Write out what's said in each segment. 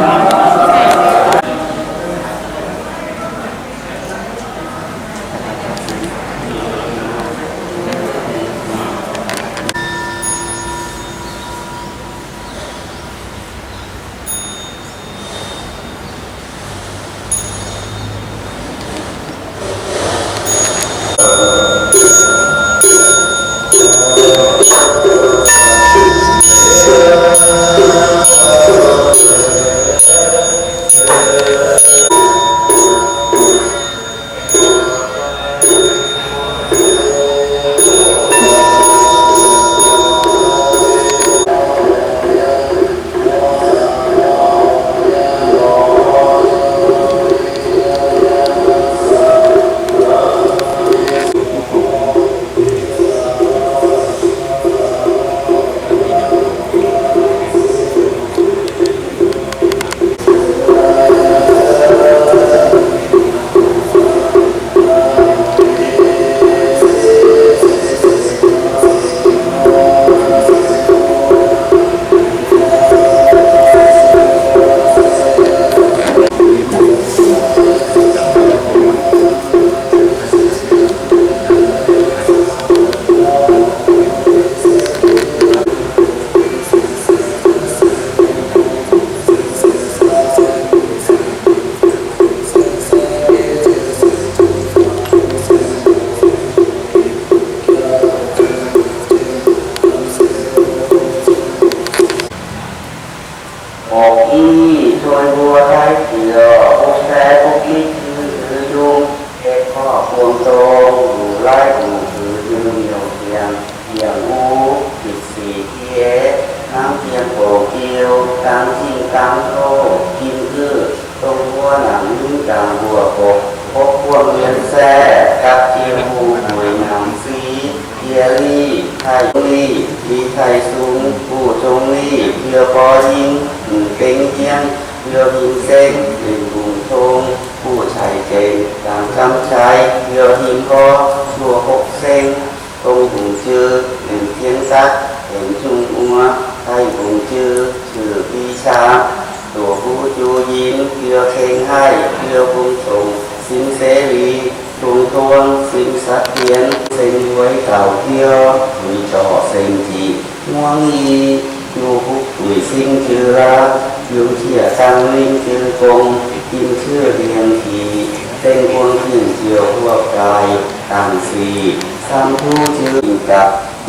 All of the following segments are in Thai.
ที่ ทียงโผเกียวกลางชิงกลางโตกินคือตรงหัวหนังกลางบัวปกพบพวงเรียนแซ่กับเทียหูหวยหนังซีเทียรี่ไทยลี่ดีไทยสูงผู้จงเพื่อปอยิงหนึ่งเป็นเพียงเรือหินเส้นหนึ่งบุญทงผู้ชายเก่งตามคำชายเรือหินก็ชัวหกเส้นตรงบุญชื่อเพียงซักเห็นจุงอัวไทยบุญชื่อชื่อปีชา ตัวผู้จูยินเรือเข่งให้เรือบุญส่งสินเสรีทวงทวงสินสัตเทียนเส้นไว้เก่าเที่ยวมีจ่อเส้นจีม่วงอีอยู่ผู้ปุ๋ยสิ่งชื่อรักอยู่เที่ยสร้างลิงชื่อกงกินเชื่อเรียงทีเต้นควงขึ้นเกี่ยวพวกกายตามสีซ้ำผู้ชื่อกับ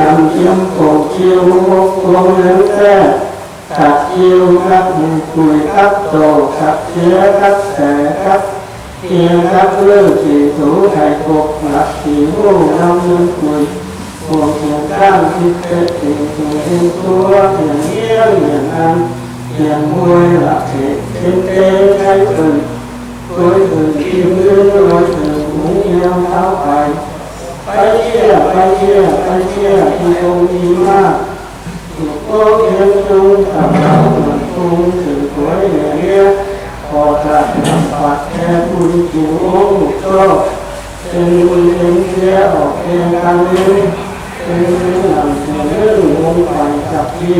นำเยี่ยมโผชิวมกคงเลี้ยงแท้ขัดชิวครับมุคุยครับโตขัดเชื้อครับแสครับเทียงครับเรื่องสีถูไทยปกหลักสีหูนำมุคุยพวงเทียงข้างทิศเตติถึงเห็นตัวเทียงเยี่ยงอย่างนั้นเทียงมวยหลักเหตุเที ไปเนี่ยไปเนี่ยไปเนี่ยมีองค์ดีมากหลวงพ่อเทียนจงสับสนหลวงปู่ถือสวยอยางเงี้ยพอจะปัดแค่คุณจูองก็เป็นบุญเป็นเสียออกเองกันนี้เป็นเรื่องหลังเรื่องงไปจับที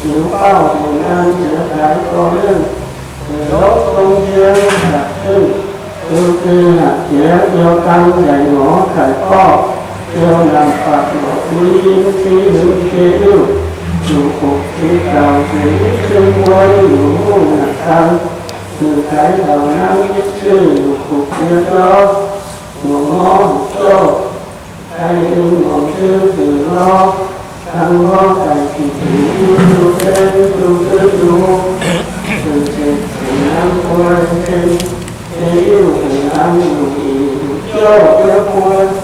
หรือเป้าหรืองานเสียหายก็เรื่องลบลงเทียนจับขึ้นตัวเองเสียเดียวกันใหญ่ thầy co theo làm phạt một quý yên khí chế ưu chủ phục khí cầu khí sinh quay ngũ ngũ ngạc thân từ năng nhất sư chủ phục yên lo ngũ ngô hục tô hay ưng ngộ sư lo. Thăng ngô tài kỳ thủy ưu tu tên tu tư tu từ thiệt thủy năng Joe, good report.